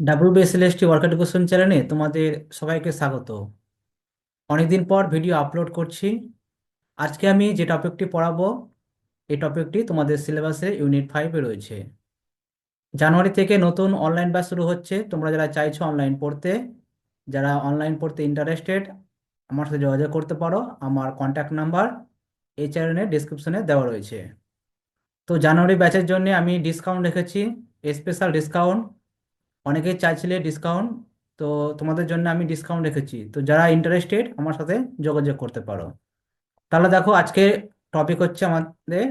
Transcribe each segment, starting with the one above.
WBSLST work education চ্যানেলে তোমাদের সবাইকে স্বাগত। অনেকদিন পর ভিডিও আপলোড করছি। আজকে আমি যে টপিকটি পড়াবো, এই টপিকটি তোমাদের সিলেবাসে ইউনিট ফাইভে রয়েছে। জানুয়ারি থেকে নতুন অনলাইন ব্যাচ শুরু হচ্ছে। তোমরা যারা চাইছো অনলাইন পড়তে, যারা অনলাইন পড়তে ইন্টারেস্টেড, আমার সাথে যোগাযোগ করতে পারো। আমার কন্ট্যাক্ট নাম্বার এই চ্যানেলের ডিসক্রিপশনে দেওয়া রয়েছে। তো জানুয়ারি ব্যাচের জন্য আমি ডিসকাউন্ট রেখেছি, স্পেশাল ডিসকাউন্ট। অনেকেই চাইছিলে ডিসকাউন্ট তো তোমাদের জন্য আমি ডিসকাউন্ট রেখেছি। তো যারা ইন্টারেস্টেড আমার সাথে যোগাযোগ করতে পারো। তাহলে দেখো, আজকে টপিক হচ্ছে আমাদের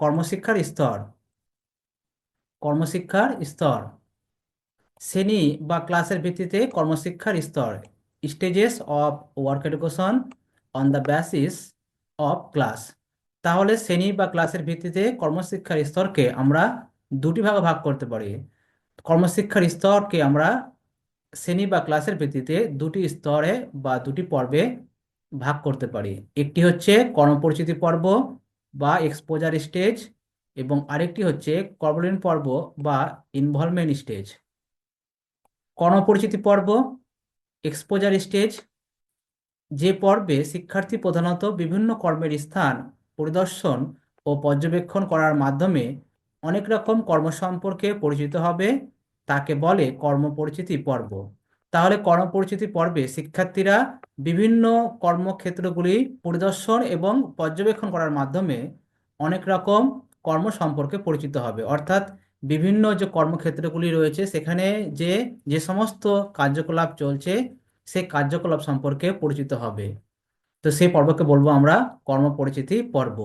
কর্মশিক্ষার স্তর। কর্মশিক্ষার স্তর। শ্রেণি বা ক্লাসের ভিত্তিতে কর্মশিক্ষার স্তর। Stages of work education on the basis of class তাহলে শ্রেণি বা ক্লাসের ভিত্তিতে কর্মশিক্ষার স্তরকে আমরা দুটি ভাগে ভাগ করতে পারি। কর্মশিক্ষার স্তরকে আমরা শ্রেণি বা ক্লাসের ভিত্তিতে দুটি স্তরে বা দুটি পর্বে ভাগ করতে পারি। একটি হচ্ছে কর্মপরিচিতি পর্ব বা এক্সপোজার স্টেজ এবং আরেকটি হচ্ছে কর্মলীন পর্ব বা ইনভলভমেন্ট স্টেজ কর্মপরিচিতি পর্ব এক্সপোজার স্টেজ যে পর্বে শিক্ষার্থী প্রধানত বিভিন্ন কর্মের স্থান, পরিদর্শন ও পর্যবেক্ষণ করার মাধ্যমে অনেক রকম কর্ম সম্পর্কে পরিচিত হবে, তাকে বলে কর্মপরিচিতি পর্ব। তাহলে কর্মপরিচিতি পর্বে শিক্ষার্থীরা বিভিন্ন কর্মক্ষেত্রগুলি পরিদর্শন এবং পর্যবেক্ষণ করার মাধ্যমে অনেক রকম কর্ম সম্পর্কে পরিচিত হবে। অর্থাৎ বিভিন্ন যে কর্মক্ষেত্রগুলি রয়েছে, সেখানে যে যে সমস্ত কার্যকলাপ চলছে সেই কার্যকলাপ সম্পর্কে পরিচিত হবে। তো সেই পর্বকে বলব আমরা কর্মপরিচিতি পর্ব।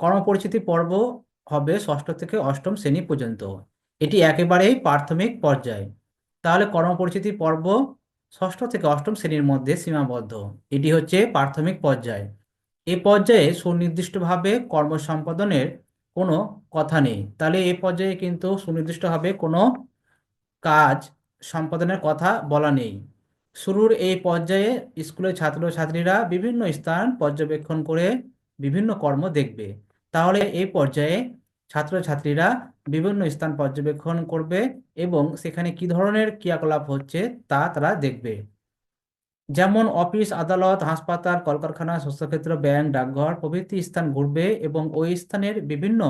কর্মপরিচিতি পর্ব হবে ষষ্ঠ থেকে অষ্টম শ্রেণি পর্যন্ত। এটি একেবারেই প্রাথমিক পর্যায়। তাহলে কর্মপরিচিতি পর্ব ষষ্ঠ থেকে অষ্টম শ্রেণির মধ্যে সীমাবদ্ধ। এটি হচ্ছে প্রাথমিক পর্যায়। এ পর্যায়ে সুনির্দিষ্টভাবে কর্ম সম্পাদনের কোনো কথা নেই। তাহলে এ পর্যায়ে কিন্তু সুনির্দিষ্টভাবে কোনো কাজ সম্পাদনের কথা বলা নেই। শুরুর এই পর্যায়ে স্কুলের ছাত্রছাত্রীরা বিভিন্ন স্থান পর্যবেক্ষণ করে বিভিন্ন কর্ম দেখবে। তাহলে এই পর্যায়ে ছাত্রছাত্রীরা বিভিন্ন স্থান পর্যবেক্ষণ করবে এবং সেখানে কি ধরনের ক্রিয়াকলাপ হচ্ছে তা তারা দেখবে। যেমন অফিস, আদালত, হাসপাতাল, কলকারখানা শস্যক্ষেত্র ব্যাংক, ডাকঘর, প্রভৃতি স্থান ঘুরবে এবং ওই স্থানের বিভিন্ন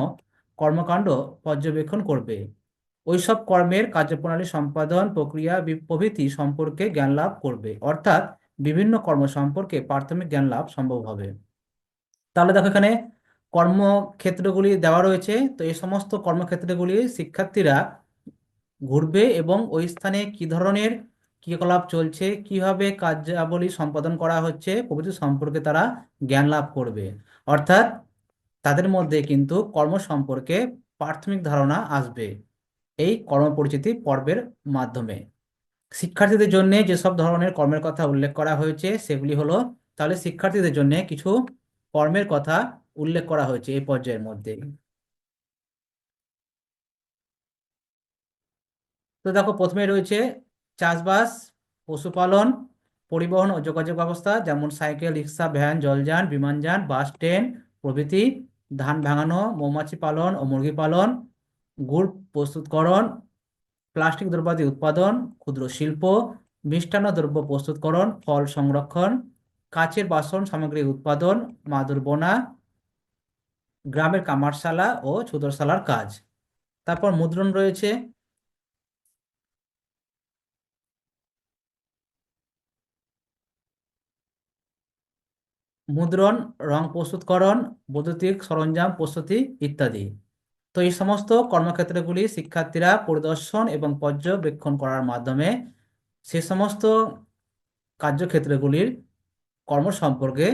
কর্মকাণ্ড পর্যবেক্ষণ করবে। ওইসব কর্মের কার্যপ্রণালী সম্পাদন প্রক্রিয়া প্রভৃতি সম্পর্কে জ্ঞান লাভ করবে। অর্থাৎ বিভিন্ন কর্ম সম্পর্কে প্রাথমিক জ্ঞান লাভ সম্ভব হবে। তাহলে দেখো এখানে কর্মক্ষেত্রগুলি দেওয়া রয়েছে। তো এই সমস্ত কর্মক্ষেত্রগুলি শিক্ষার্থীরা ঘুরবে এবং ওই স্থানে কি ধরনের ক্রিয়াকলাপ চলছে, কীভাবে কার্যাবলী সম্পাদন করা হচ্ছে, প্রভৃতি সম্পর্কে তারা জ্ঞান লাভ করবে। অর্থাৎ তাদের মধ্যে কিন্তু কর্ম সম্পর্কে প্রাথমিক ধারণা আসবে এই কর্মপরিচিতি পর্বের মাধ্যমে। শিক্ষার্থীদের জন্য যেসব ধরনের কর্মের কথা উল্লেখ করা হয়েছে, সেগুলি হলো, তাহলে শিক্ষার্থীদের জন্য কিছু কর্মের কথা উল্লেখ করা হয়েছে এই পর্যায়ের মধ্যে। তো দেখো, প্রথমে রয়েছে চাষবাস, পশুপালন, পরিবহন ও যোগাযোগ ব্যবস্থা, যেমন সাইকেল, রিক্সা, ভ্যান, জলযান, বিমানযান, বাস, ট্রেন, প্রভৃতি, ধান ভাঙানো, মৌমাছি পালন ও মুরগি পালন, গুড় প্রস্তুতকরণ, প্লাস্টিক দ্রব্যাদি উৎপাদন, ক্ষুদ্র শিল্প, মিষ্টান্ন দ্রব্য প্রস্তুতকরণ, ফল সংরক্ষণ, কাচের বাসন সামগ্রী উৎপাদন, মাদুর বোনা গ্রামের কামারশালা ও ছুতরশালার কাজ। তারপর মুদ্রণ রয়েছে। মুদ্রণ, রং প্রস্তুতকরণ, বৈদ্যুতিক সরঞ্জাম প্রস্তুতি ইত্যাদি। তো এই সমস্ত কর্মক্ষেত্রগুলি শিক্ষার্থীরা পরিদর্শন এবং পর্যবেক্ষণ করার মাধ্যমে সে সমস্ত কার্যক্ষেত্রগুলির কর্ম সম্পর্কে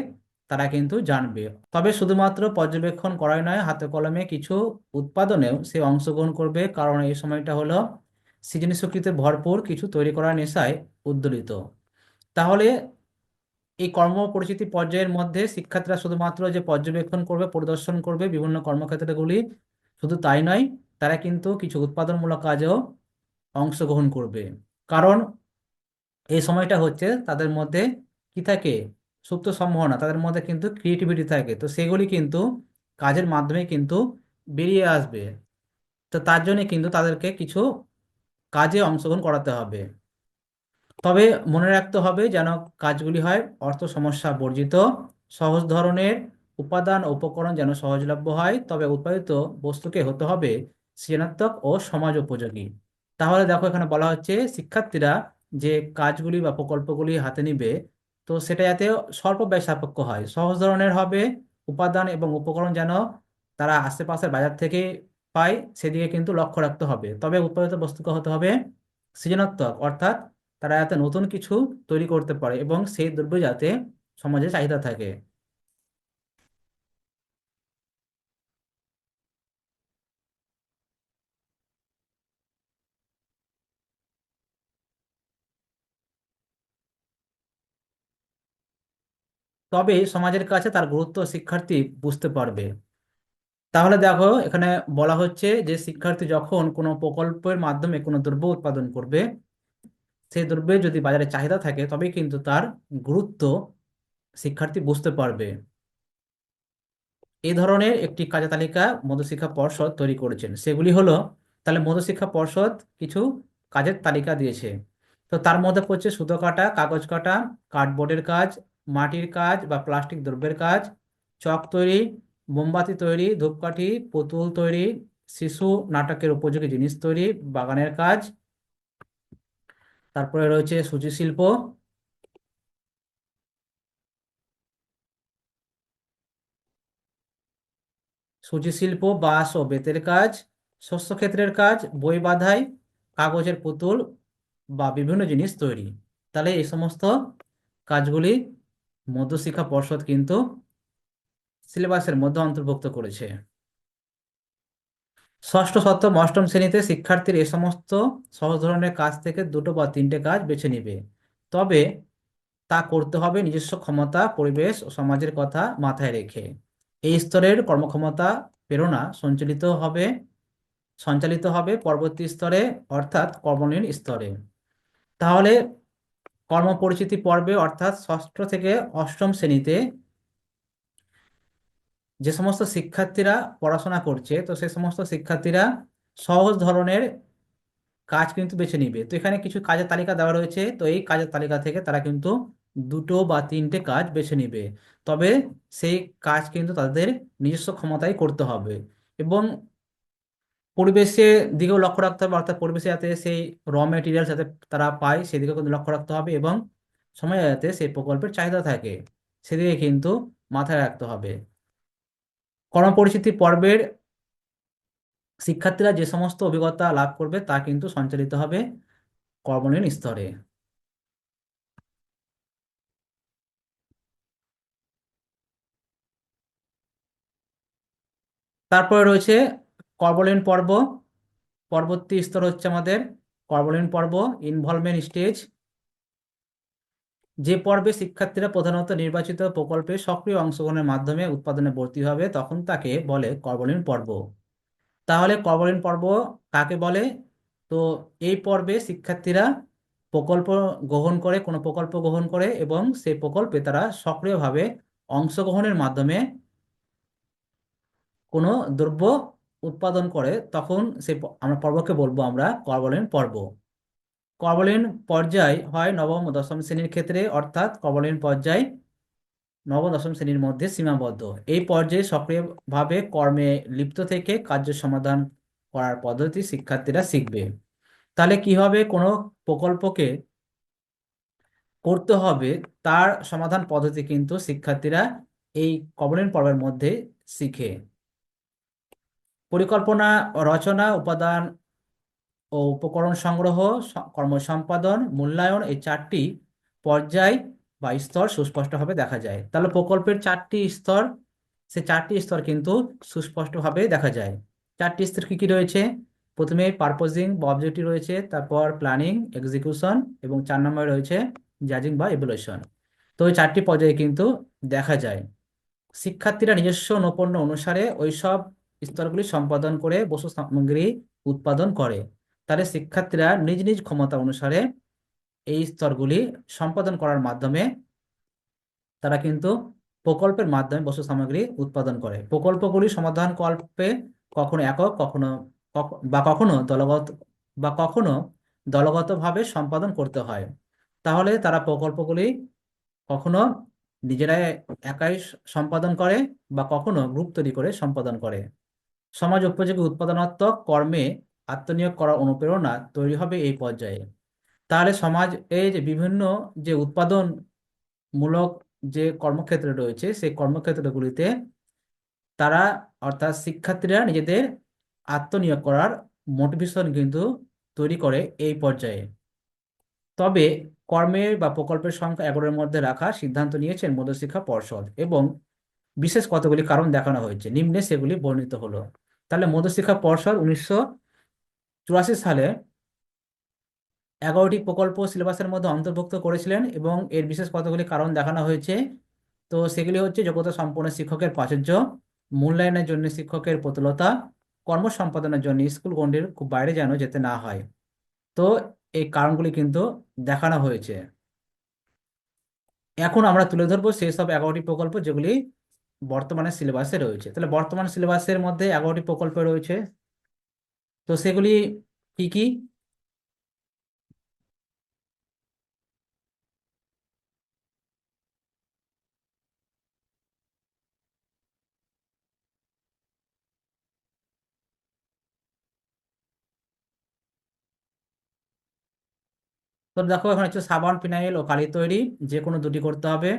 তারা কিন্তু জানবে। তবে শুধুমাত্র পর্যবেক্ষণ করাই নয়, হাতে কলমে কিছু উৎপাদনেও সে অংশগ্রহণ করবে, কারণ এই সময়টা হলো সৃজনী শক্তিতে ভরপুর কিছু তৈরি করার নেশায় উদ্দোলিত। তাহলে এই কর্ম পরিচিতি পর্যায়ের মধ্যে শিক্ষার্থীরা শুধুমাত্র যে পর্যবেক্ষণ করবে, পরিদর্শন করবে বিভিন্ন কর্মক্ষেত্রগুলি, শুধু তাই নয়, তারা কিন্তু কিছু উৎপাদনমূলক কাজেও অংশগ্রহণ করবে। কারণ এই সময়টা হচ্ছে তাদের মধ্যে কি থাকে? সুপ্ত সম্ভাবনা তাদের মধ্যে কিন্তু ক্রিয়েটিভিটি থাকে। তো সেগুলি কিন্তু কাজের মাধ্যমে কিন্তু বেরিয়ে আসবে। তো তার জন্য কিন্তু তাদেরকে কিছু কাজে অংশগ্রহণ করাতে হবে। তবে মনে রাখতে হবে যেন কাজগুলি হয় অর্থ সমস্যা বর্জিত, সহজ ধরনের উপাদান উপকরণ যেন সহজলভ্য হয়, তবে উৎপাদিত বস্তুকে হতে হবে সৃজনাত্মক ও সমাজ উপযোগী। তাহলে দেখো এখানে বলা হচ্ছে শিক্ষার্থীরা যে কাজগুলি বা প্রকল্পগুলি হাতে নিবে তো সেটা যাতে স্বল্প ব্যয় সাপেক্ষ হয়। সহজ ধরনের হবে, উপাদান এবং উপকরণ যেন তারা আশেপাশের বাজার থেকে পায়, সেদিকে কিন্তু লক্ষ্য রাখতে হবে। তবে উৎপাদিত বস্তুকে হতে হবে সৃজনাত্মক, অর্থাৎ তারা যাতে নতুন কিছু তৈরি করতে পারে এবং সেই দ্রব্য যাতে সমাজে চাহিদা থাকে। তবে সমাজের কাছে তার গুরুত্ব শিক্ষার্থী বুঝতে পারবে। তাহলে দেখো, এখানে বলা হচ্ছে যে শিক্ষার্থী যখন কোনো প্রকল্পের মাধ্যমে কোনো দ্রব্য উৎপাদন করবে সেই দ্রব্যের যদি বাজারে চাহিদা থাকে তবে কিন্তু তার গুরুত্ব শিক্ষার্থী বুঝতে পারবে। এই ধরনের একটি কার্যতালিকা মধ্যশিক্ষা পর্ষদ তৈরি করেছেন। সেগুলি হলো, তাহলে মধ্যশিক্ষা পর্ষদ কিছু কাজের তালিকা দিয়েছে। তো তার মধ্যে পড়ছে সুতো কাটা, কাগজ কাটা, কার্ডবোর্ডের কাজ মাটির কাজ বা প্লাস্টিক দ্রব্যের কাজ, চক তৈরি, মোমবাতি তৈরি, ধূপকাঠি, পুতুল তৈরি, শিশু নাটকের উপযোগী জিনিস তৈরি, বাগানের কাজ। তারপরে রয়েছে সূচি শিল্প। সূচি শিল্প, বাঁশ ও বেতের কাজ, শস্য ক্ষেত্রের কাজ, বই বাঁধাই, কাগজের পুতুল বা বিভিন্ন জিনিস তৈরি। তাহলে এই সমস্ত কাজগুলি মধ্যশিক্ষা পর্ষদ কিন্তু সিলেবাসের মধ্যে অন্তর্ভুক্ত করেছে। ষষ্ঠ, সপ্তম, অষ্টম শ্রেণীতে শিক্ষার্থীর এ সমস্ত সহজ ধরনের কাজ থেকে দুটো বা তিনটে কাজ বেছে নিবে। তবে তা করতে হবে নিজস্ব ক্ষমতা, পরিবেশ ও সমাজের কথা মাথায় রেখে। এই স্তরের কর্মক্ষমতা প্রেরণা সঞ্চালিত হবে সঞ্চালিত হবে পরবর্তী স্তরে, অর্থাৎ কর্মলীন স্তরে। তাহলে কর্মপরিচিতি পর্বে অর্থাৎ ষষ্ঠ থেকে অষ্টম শ্রেণীতে যে সমস্ত শিক্ষার্থীরা পড়াশোনা করছে, তো সে সমস্ত শিক্ষার্থীরা সহজ ধরনের কাজ কিন্তু বেছে নিবে। তো এখানে কিছু কাজের তালিকা দেওয়া রয়েছে, তো এই কাজের তালিকা থেকে তারা কিন্তু দুটো বা তিনটে কাজ বেছে নিবে। তবে সেই কাজ কিন্তু তাদের নিজস্ব ক্ষমতায় করতে হবে। এবং পরিবেশের দিকেও লক্ষ্য রাখতে হবে, অর্থাৎ পরিবেশে যাতে সেই র মেটেরিয়াল যাতে তারা পায়, সেদিকেও কিন্তু লক্ষ্য রাখতে হবে এবং সময় যাতে সেই প্রকল্পের চাহিদা থাকে, সেদিকে কিন্তু মাথায় রাখতে হবে। কর্ম কর্মপরিচিতি পর্বের শিক্ষার্থীরা যে সমস্ত অভিজ্ঞতা লাভ করবে তা কিন্তু সঞ্চালিত হবে কর্মলীন স্তরে। তারপরে রয়েছে কর্মলীন পর্ব, পরবর্তী স্তর হচ্ছে আমাদের কর্মলীন পর্ব ইনভলভমেন্ট স্টেজ যে পর্বে শিক্ষার্থীরা প্রধানত নির্বাচিত প্রকল্পে সক্রিয় অংশগ্রহণের মাধ্যমে উৎপাদনে ভর্তি হবে, তখন তাকে বলে কর্মলীন পর্ব। তাহলে কর্মলীন পর্ব কাকে বলে? তো এই পর্বে শিক্ষার্থীরা প্রকল্প গ্রহণ করে, কোনো প্রকল্প গ্রহণ করে এবং সেই প্রকল্পে তারা সক্রিয়ভাবে অংশগ্রহণের মাধ্যমে কোনো দ্রব্য উৎপাদন করে, তখন সে আমরা পর্বকে বলব আমরা কর্মলীন পর্ব। কর্মলীন পর্যায় হয় নবম দশম শ্রেণির ক্ষেত্রে, অর্থাৎ কর্মলীন পর্যায় নবম দশম শ্রেণির মধ্যে সীমাবদ্ধ। এই পর্যায়ে সক্রিয়ভাবে কর্মে লিপ্ত থেকে কার্য সমাধান করার পদ্ধতি শিক্ষার্থীরা শিখবে। তাহলে কি হবে? কোনো প্রকল্পকে করতে হবে, তার সমাধান পদ্ধতি কিন্তু শিক্ষার্থীরা এই কর্মলীন পর্বের মধ্যে শিখে। পরিকল্পনা, রচনা, উপাদান ও উপকরণ সংগ্রহ কর্ম সম্পাদন মূল্যায়ন এই চারটি পর্যায় বা স্তর সুস্পষ্টভাবে দেখা যায়। তাহলে প্রকল্পের চারটি স্তর, সে চারটি স্তর কিন্তু সুস্পষ্টভাবে দেখা যায়। চারটি স্তর কি কি রয়েছে? প্রথমে পারপোজিং বা অবজেক্টিভ রয়েছে, তারপর প্ল্যানিং এক্সিকিউশন এবং চার নম্বরে রয়েছে জাজিং বা ইভ্যালুয়েশন তো ওই চারটি পর্যায়ে কিন্তু দেখা যায়। শিক্ষার্থীরা নিজস্ব নৈপুণ্য অনুসারে ওই সব স্তরগুলি সম্পাদন করে বস্তু সামগ্রী উৎপাদন করে। তাহলে শিক্ষার্থীরা নিজ নিজ ক্ষমতা অনুসারে এই স্তরগুলি সম্পাদন করার মাধ্যমে তারা কিন্তু প্রকল্পের মাধ্যমে বস্তু সামগ্রী উৎপাদন করে। প্রকল্পগুলি সমাধান কল্পে কখনো একক, কখনো বা কখনো দলগত, বা কখনো দলগতভাবে সম্পাদন করতে হয়। তাহলে তারা প্রকল্পগুলি কখনো নিজেরাই একাই সম্পাদন করে বা কখনো গ্রুপ তৈরি করে সম্পাদন করে। সমাজ উপযোগী উৎপাদনাত্মক কর্মে আত্মনিয়োগ করার অনুপ্রেরণা তৈরি হবে এই পর্যায়ে। তাহলে সমাজ এই যে বিভিন্ন যে উৎপাদন মূলক যে কর্মক্ষেত্র রয়েছে, সেই কর্মক্ষেত্রগুলিতে তারা অর্থাৎ শিক্ষার্থীরা নিজেদের আত্মনিয়োগ করার মোটিভেশন কিন্তু তৈরি করে এই পর্যায়ে। তবে কর্মের বা প্রকল্পের সংখ্যা এগারোর মধ্যে রাখার সিদ্ধান্ত নিয়েছেন মধ্যশিক্ষা পর্ষদ এবং বিশেষ কতগুলি কারণ দেখানো হয়েছে, নিম্নে সেগুলি বর্ণিত হলো। তাহলে মধ্যশিক্ষা পর্ষদ উনিশশো চুরাশি সালে এগারোটি প্রকল্প সিলেবাসের মধ্যে অন্তর্ভুক্ত করেছিলেন এবং এর বিশেষ কতগুলি কারণ দেখানো হয়েছে। তো সেগুলি হচ্ছে যোগ্যতা সম্পন্ন শিক্ষকের প্রাচুর্য, মূল্যায়নের জন্য শিক্ষকের প্রতুলতা, কর্ম সম্পাদনের জন্য স্কুল গণ্ডির খুব বাইরে যেন যেতে না হয়। তো এই কারণগুলি কিন্তু দেখানো হয়েছে। এখন আমরা তুলে ধরবো সেই সব এগারোটি প্রকল্প যেগুলি বর্তমানে সিলেবাসে রয়েছে। তাহলে বর্তমান সিলেবাসের মধ্যে এগারোটি প্রকল্প রয়েছে। তো সেগুলি কি কি? তো দেখো, এখন হচ্ছে সাবান, ফিনাইল ও কালি তৈরি। যে কোনো দুটি করতে হবে।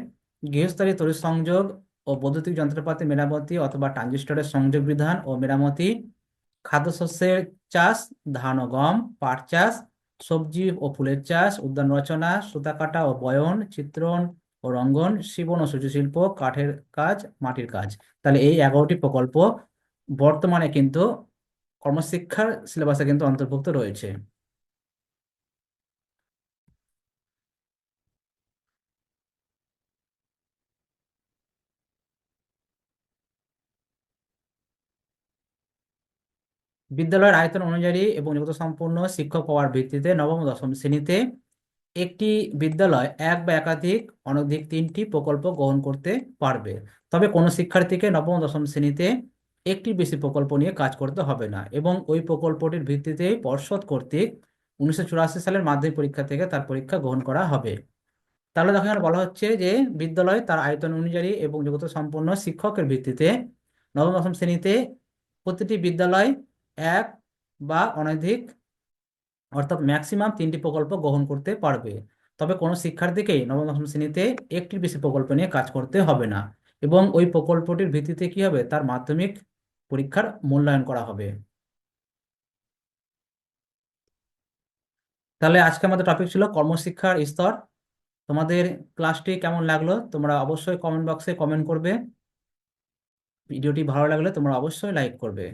গৃহস্থালী তড়িৎ সংযোগ ও বৈদ্যুতিক যন্ত্রপাতি মেরামতি অথবা ট্রানজিস্টরের সংযোগ বিধান ও মেরামতি, খাদ্যশস্যের চাষ, ধান ও গম, পাট চাষ, সবজি ও ফুলের চাষ, উদ্যান রচনা সুতা কাটা ও বয়ন, চিত্রণ ও রঙ্গন, শিবন ও সূর্যশিল্প, কাঠের কাজ, মাটির কাজ। তাহলে এই এগারোটি প্রকল্প বর্তমানে কিন্তু কর্মশিক্ষার সিলেবাসে কিন্তু অন্তর্ভুক্ত রয়েছে। বিদ্যালয়ের আয়তন অনুযায়ী এবং যোগ্যতা সম্পন্ন শিক্ষক পাওয়ার ভিত্তিতে নবম দশম শ্রেণীতে একটি বিদ্যালয় এক বা একাধিক অনধিক তিনটি প্রকল্প গ্রহণ করতে পারবে। তবে কোনো শিক্ষার্থীকে নবম দশম শ্রেণীতে একটি বেশি প্রকল্প নিয়ে কাজ করতে হবে না এবং ওই প্রকল্পটির ভিত্তিতে পর্ষদ কর্তৃক উনিশশো চুরাশি সালের মাধ্যমিক পরীক্ষা থেকে তার পরীক্ষা গ্রহণ করা হবে। তাহলে দেখো এখানে বলা হচ্ছে যে বিদ্যালয় তার আয়তন অনুযায়ী এবং যোগ্যতা সম্পন্ন শিক্ষকের ভিত্তিতে নবম দশম শ্রেণীতে প্রতিটি বিদ্যালয় এক বা অনধিক, অর্থাৎ ম্যাক্সিমাম তিনটি প্রকল্প গ্রহণ করতে পারবে। তবে কোনো শিক্ষার্থীকেই নবম, দশম শ্রেণীতে একটির বেশি প্রকল্প নিয়ে কাজ করতে হবে না এবং ওই প্রকল্পটির ভিত্তিতে কি হবে? তার মাধ্যমিক পরীক্ষার মূল্যায়ন করা হবে। তাহলে আজকে আমাদের টপিক ছিল কর্মশিক্ষার স্তর। তোমাদের ক্লাসটি কেমন লাগল? তোমরা অবশ্যই কমেন্ট বক্সে কমেন্ট করবে। ভিডিওটি ভালো লাগলে তোমরা অবশ্যই লাইক করবে।